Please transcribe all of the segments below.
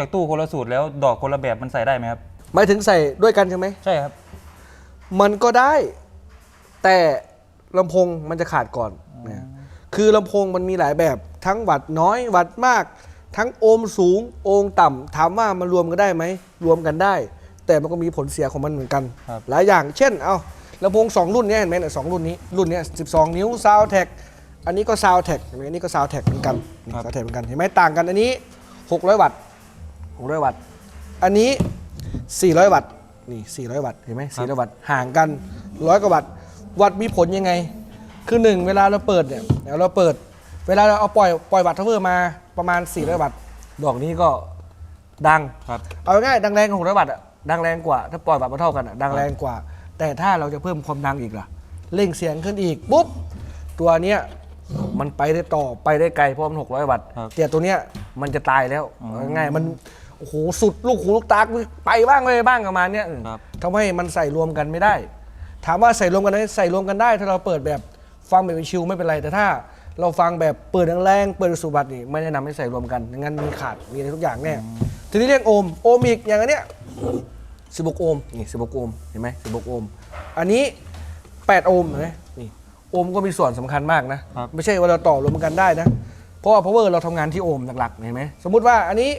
จากตู้คนละสูตรแล้วดอกคนละแบบมันใส่ได้ไหมครับ หมายถึงใส่ด้วยกันใช่ไหม ใช่ครับ มันก็ได้ แต่ลำโพงมันจะขาดก่อนนะคือลำโพงมันมีหลายแบบทั้งวัดน้อยวัดมาก ทั้งโอห์มสูงโอห์มต่ำถามว่ามันรวมกันได้ไหม รวมกันได้ แต่มันก็มีผลเสียของมันเหมือนกัน ครับ หลายอย่างเช่นเอาลำโพงสองรุ่นเนี้ยเห็นไหมเนี่ยสองรุ่นนี้รุ่นเนี้ย12 นิ้วซาวแท็กอันนี้ก็ซาวแท็กอันนี้ก็ซาวแท็กเหมือนกันซาวแท็กเหมือนกันเห็นไหมต่างกันอันนี้ 600 วัตต์ 600 วัตต์ อันนี้ 400 วัตต์ นี่ 400 วัตต์ เห็นไหม400 วัตต์ ห่างกัน 100 กว่าวัตต์ วัตต์มีผลยังไง คือหนึ่งเวลาเราเปิดเนี่ยเดี๋ยวเราเปิด เวลาเราเอาปล่อยปล่อยวัตต์ทาวเวอร์มาประมาณ 400 วัตต์ ดอกนี้ก็ดัง ครับ เอาง่ายๆดังแรงของ600วัตต์อะดังแรงกว่า ถ้าปล่อยวัตต์มาเท่ากันอะดังแรงกว่า แต่ถ้าเราจะเพิ่มความดังอีกล่ะ เร่งเสียงขึ้นอีก ปุ๊บ ตัวเนี้ยมันไปได้ต่อไปได้ไกลเพราะมัน600 วัตต์ครับแต่ตัวเนี้ยมันจะตายแล้วอืมเอาง่ายๆมันโอ้โหสุดลูกหูลูกตาไปบ้างเลยบ้างประมาณเนี้ยครับ ทำให้มันใส่รวมกันไม่ได้ ถามว่าใส่รวมกันได้ใส่รวมกันได้ ถ้าเราเปิดแบบฟังแบบชิวไม่เป็นไร แต่ถ้าเราฟังแบบเปิดแรงๆเปิดสุบัตินี่ไม่แนะนำให้ใส่รวมกันงั้นมีขาดมีอะไรทุกอย่างแน่ทีนี้เรียกโอห์มโอห์มอีกอย่างอันเนี้ย 16 โอห์มนี่16 โอห์มเห็นไหม16 โอห์มอันนี้ 8 โอห์มเห็นไหมนี่โอห์มก็มีส่วนสำคัญมากนะ ครับ ไม่ใช่ว่าเราต่อรวมกันได้นะ เพราะว่า power เราทำงานที่โอห์มหลักๆเห็นไหมสมมุติว่าอันนี้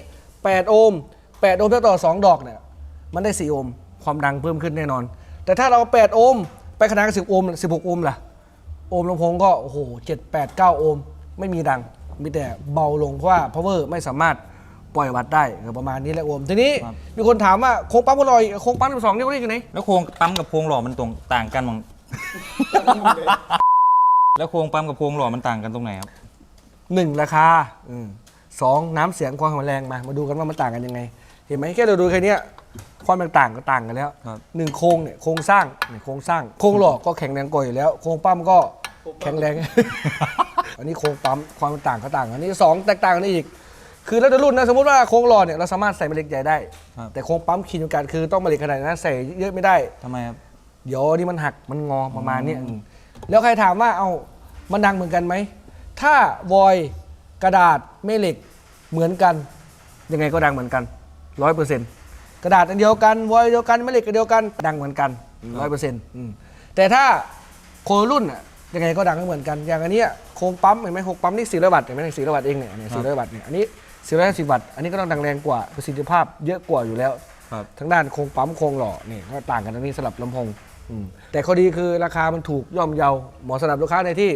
8 โอห์ม8 โอห์มถ้าต่อ 2 ดอกเนี่ยมันได้ 4 โอห์มความดังเพิ่มขึ้นแน่นอน แต่ถ้าเรา 8 โอห์มไปขนาดกับ 10 โอห์ม16 โอห์มล่ะ โอห์มลำโพงก็โอ้โห7 8 9 โอห์มไม่มีดัง มีแต่เบาลงเพราะว่า power ไม่สามารถปล่อยวัดได้ก็ประมาณนี้แหละโอห์มทีนี้ครับมีคนถามว่าโค้งปั๊มก็ลอยโค้งปั๊มสองนิ้วนี่อยู่ไหนแล้วโครงปั๊มกับโครงหล่อมันตรงต่างกันมั้ง แล้วโครงปั๊มกับโครงหล่อมันต่างกันตรงไหนครับ หนึ่งราคาอืม สองน้ำเสียงความแข็งแรงมา มาดูกันว่ามันต่างกันยังไง เห็นไหมแค่เราดูแค่เนี้ยความแตกต่างก็ต่างกันแล้วครับ หนึ่งโครงเนี่ยโครงสร้างเนี่ยโครงสร้างโครงหล่อก็แข็งแรงกว่าอยู่แล้ว โครงปั๊มก็แข็งแรง อันนี้โครงปั๊มความต่างก็ต่างกันอันนี้สองแตกต่างกันอีก คือแล้วแต่รุ่นนะสมมติว่าโครงหล่อเนี่ยเราสามารถใส่แม่เหล็กใหญ่ได้ ครับ แต่โครงปั๊มขีดจำกัดคือต้องแม่เหล็กขนาดนั้นใส่เยอะไม่ได้ ทำไมครับ เดี๋ยวนี่มันหักมันงอประมาณเนี้ยอืมแล้วใครถามว่าเอามันดังเหมือนกันไหม ถ้าวอย กระดาษแม่เหล็กเหมือนกัน ยังไงก็ดังเหมือนกันร้อยเปอร์เซ็นต์กระดาษอันเดียวกันวอยเดียวกันแม่เหล็กอันเดียวกันดังเหมือนกันร้อยเปอร์เซ็นต์แต่ถ้าโคนละรุ่นอะยังไงก็ดังไม่เหมือนกัน อย่างอันเนี้ยโครงปั๊มเห็นไหมโครงปั๊มนี่สี่ร้อยวัตต์เห็นไหมสี่ร้อยวัตต์เองเนี่ยสี่ร้อยวัตต์เนี่ยอันนี้สี่ร้อยสิบวัตต์อันนี้ก็ต้องดังแรงกว่าประสิทธิภาพเยอะกว่าอยู่แล้วครับทั้งด้านโครงปั๊มโครงหล่อนี่ก็ต่างกันตรงนี้สลับลำโพงอืมแต่ข้อดีคือราคามันถูกย่อมเยาเหมาะสำหรับลูกค้าในที่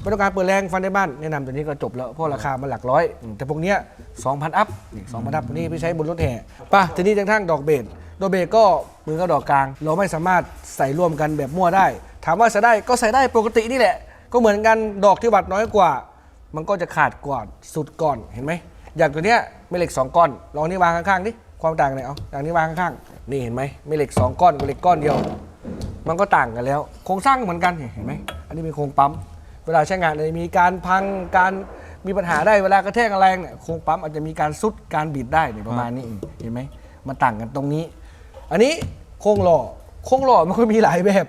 ไม่ต้องการเปิดแรงฟันในบ้านแนะนำตัวนี้ก็จบแล้วเพราะราคามันหลักร้อย แต่พวกเนี้ย2,000 อัพนี่2,000 อัพนี่พี่ใช้บนรถแห่ป่ะทีนี้จังทั้งดอกเบสดอกเบสก็มือกับดอกกลาง เราไม่สามารถใส่ร่วมกันแบบมั่วได้ ถามว่าใส่ได้ก็ใส่ได้ปกตินี่แหละ ก็เหมือนกันดอกที่วัดน้อยกว่า มันก็จะขาดก่อนสุดก่อนเห็นไหมอย่างตัวเนี้ยไม่เหล็กสองก้อนลองนี่วางข้างๆดิความต่างไหนเอาอย่างนี้วางข้างๆนี่เห็นไหมไม่เหล็กสองก้อนกับเหล็กก้อนเดียว มันก็ต่างกันแล้ว โครงสร้างเหมือนกันเห็นไหมอันนี้เป็นโครงปั๊ม เวลาใช้งานอาจจะมีการพังการมีปัญหาได้เวลากระแทกแรงเนี่ยโครงปั๊มอาจจะมีการซุดการบิดได้เนี่ยประมาณนี้เห็นไหมมันต่างกันตรงนี้ อันนี้โครงหล่อโครงหล่อมันก็มีหลายแบบ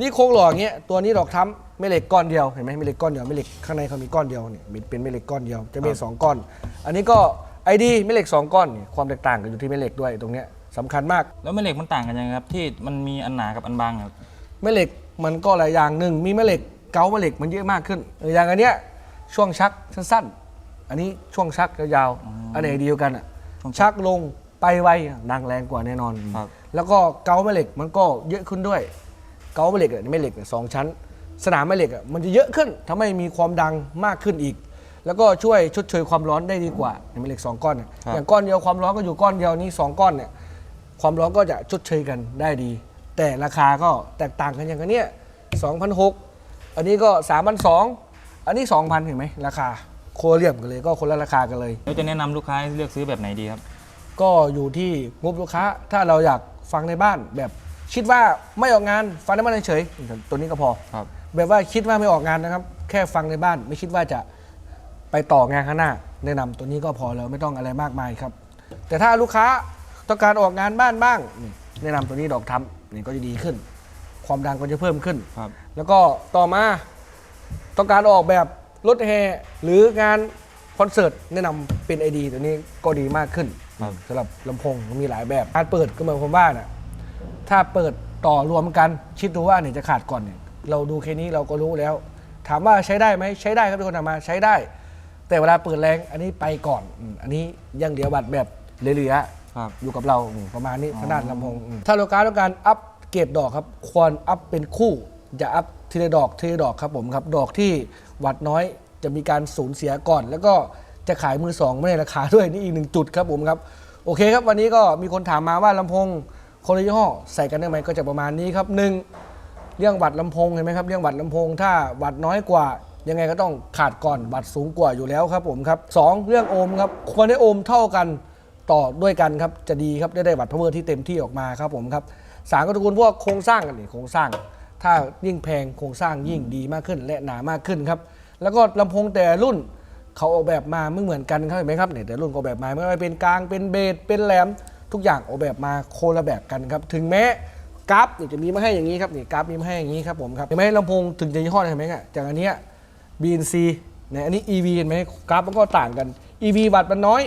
นี่โครงหล่ออย่างเงี้ยตัวนี้ดอกทำไม่เหล็กก้อนเดียวเห็นไหมไม่เหล็กก้อนเดียวไม่เหล็กข้างในเขามีก้อนเดียวเนี่ยเป็นไม่เหล็กก้อนเดียวจะมีสองก้อน อันนี้ก็ไอดีไม่เหล็กสองก้อนนี่ความแตกต่างกันอยู่ที่ไม่เหล็กด้วยตรงเนี้ยสำคัญมาก แล้วแม่เหล็กมันต่างกันยังไงครับที่มันมีอันหนากับอันบางครับแม่เหล็กมันก็หลายอย่างหนึ่งมีแม่เหล็ก เกาแม่เหล็กมันเยอะมากขึ้นเอออย่างอันเนี้ยช่วงชักสั้นๆ อันนี้ช่วงชักยาวๆอันไหนเดียวกันอะช่วงชักชักลงไปไวดังแรงกว่าแน่นอน ครับ แล้วก็เกาแม่เหล็กมันก็เยอะขึ้นด้วย เกาแม่เหล็กอะแม่เหล็กเนี่ยสองชั้น สนามแม่เหล็กอะมันจะเยอะขึ้นทำให้มีความดังมากขึ้นอีก แล้วก็ช่วยชดเชยความร้อนได้ดีกว่าในแม่เหล็กสองก้อนเนี่ยครับ อย่างก้อนเดียวความร้อนก็อยู่ก้อนเดียวนี้สองก้อนเนี่ย ความร้อนก็จะชดเชยกันได้ดี แต่ราคาก็แตกต่างกันอย่างกันเนี้ย2,006 อันนี้ก็3,200อันนี้ 2,000เห็นไหมราคาโคเรียมกันเลยก็คนละราคากันเลย แล้วจะแนะนำลูกค้าให้เลือกซื้อแบบไหนดีครับ ก็อยู่ที่งบลูกค้า ถ้าเราอยากฟังในบ้านแบบคิดว่าไม่ออกงานฟังในบ้านเฉยๆตัวนี้ก็พอ ครับ แบบว่าคิดว่าไม่ออกงานนะครับ แค่ฟังในบ้าน ไม่คิดว่าจะไปต่องานข้างหน้า แนะนำตัวนี้ก็พอแล้วไม่ต้องอะไรมากมายครับ แต่ถ้าลูกค้าต้องการออกงานบ้านบ้างนี่แนะนำตัวนี้ดอกทำนี่ก็จะดีขึ้น ความดังก็จะเพิ่มขึ้น ครับ แล้วก็ต่อมาต้องการออกแบบรถแห่หรืองานคอนเสิร์ตแนะนำเป็นไอดีตัวนี้ก็ดีมากขึ้นครับสำหรับลำโพงมันมีหลายแบบการเปิดก็หมายความว่าน่ะถ้าเปิดต่อรวมกันคิดดูว่าเนี่ยจะขาดก่อนเนี่ยเราดูแค่นี้เราก็รู้แล้ว ถามว่าใช้ได้ไหมใช้ได้ครับทุกคนทำมาใช้ได้ แต่เวลาเปิดแรงอันนี้ไปก่อนอืมอันนี้ยังเหลือบัตรแบบเหลือๆ ครับ อยู่กับเราอืมประมาณนี้ทางด้านลำโพงอืมถ้าลูกค้าต้องการอัพ เกรดดอกครับ ควรอัพเป็นคู่จะอัพทีละดอกทีละดอกครับผมครับ ดอกที่หวัดน้อยจะมีการสูญเสียก่อน แล้วก็จะขายมือสองไม่ในราคาด้วยนี่อีกหนึ่งจุดครับผมครับ โอเคครับวันนี้ก็มีคนถามมาว่าลำโพงคนละยี่ห้อใส่กันได้ไหมก็จะประมาณนี้ครับหนึ่งเรื่องวัดลำโพงเห็นไหมครับเรื่องวัดลำโพงถ้าวัดน้อยกว่า ยังไงก็ต้องขาดก่อนวัดสูงกว่าอยู่แล้วครับผมครับสองเรื่องโอห์มครับควรได้โอห์มเท่ากันต่อด้วยกันครับจะดีครับได้ได้วัดพาวเวอร์ที่เต็มที่ออกมาครับผมครับ สามก็ตระกูลพวกโครงสร้างกันนี่โครงสร้าง ถ้ายิ่งแพงโครงสร้างยิ่งดีมากขึ้น และหนามากขึ้นครับ แล้วก็ลำโพงแต่รุ่นเขาออกแบบมาไม่เหมือนกันครับเห็นไหมครับเนี่ยแต่รุ่นก็ออกแบบมาไม่ว่าเป็นกลางเป็นเบสเป็นแหลม ทุกอย่างออกแบบมาโคนละแบบกันครับ ถึงแม้กราฟนี่จะมีมาให้อย่างนี้ครับนี่กราฟมีมาให้อย่างนี้ครับผมครับเห็นไหมลำโพงถึงจะยี่ห้อไหนเห็นไหมอะจากอันเนี้ย BNC เนี่ยอันนี้ EV เห็นไหมกราฟมันก็ต่างกัน EV บัตรมันน้อย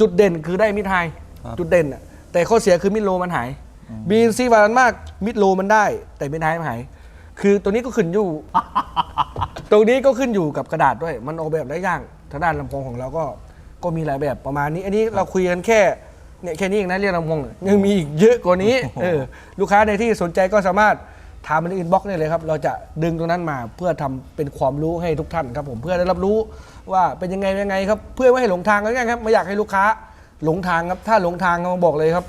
จุดเด่นคือได้มิดไฮครับจุดเด่นอะแต่ข้อเสียคือมิดโลมันหาย BNC บัตรมันมากมิดโลมันได้ แต่มิดไฮมันหายคือตัวนี้ก็ขึ้นอยู่ ตรงนี้ก็ขึ้นอยู่กับกระดาษด้วย มันออกแบบได้ยากทางด้านลำโพงของเราก็ก็มีหลายแบบประมาณนี้ อันนี้เราคุยกันแค่เนี่ยแค่นี้เองนะเรียกลำโพงยังมีอีกเยอะกว่านี้เออลูกค้าในที่สนใจก็สามารถถามในอินบ็อกซ์ได้เลยครับ เราจะดึงตรงนั้นมาเพื่อทำเป็นความรู้ให้ทุกท่านครับผมเพื่อได้รับรู้ว่าเป็นยังไงยังไงครับ เพื่อไม่ให้หลงทางกันครับไม่อยากให้ลูกค้าหลงทางครับ ถ้าหลงทางก็มาบอกเลยครับ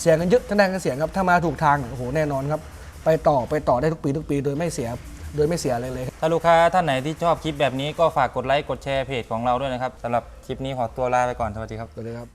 เสียกันเยอะทั้งด้านการเสียงครับถ้ามาถูกทางโอ้โหแน่นอนครับ ไปต่อไปต่อได้ทุกปีทุกปีโดยไม่เสียโดยไม่เสียอะไรเลยถ้าลูกค้าท่านไหนที่ชอบคลิปแบบนี้ก็ฝากกดไลค์กดแชร์เพจของเราด้วยนะครับสำหรับคลิปนี้ขอตัวลาไปก่อนสวัสดีครับ สวัสดีครับ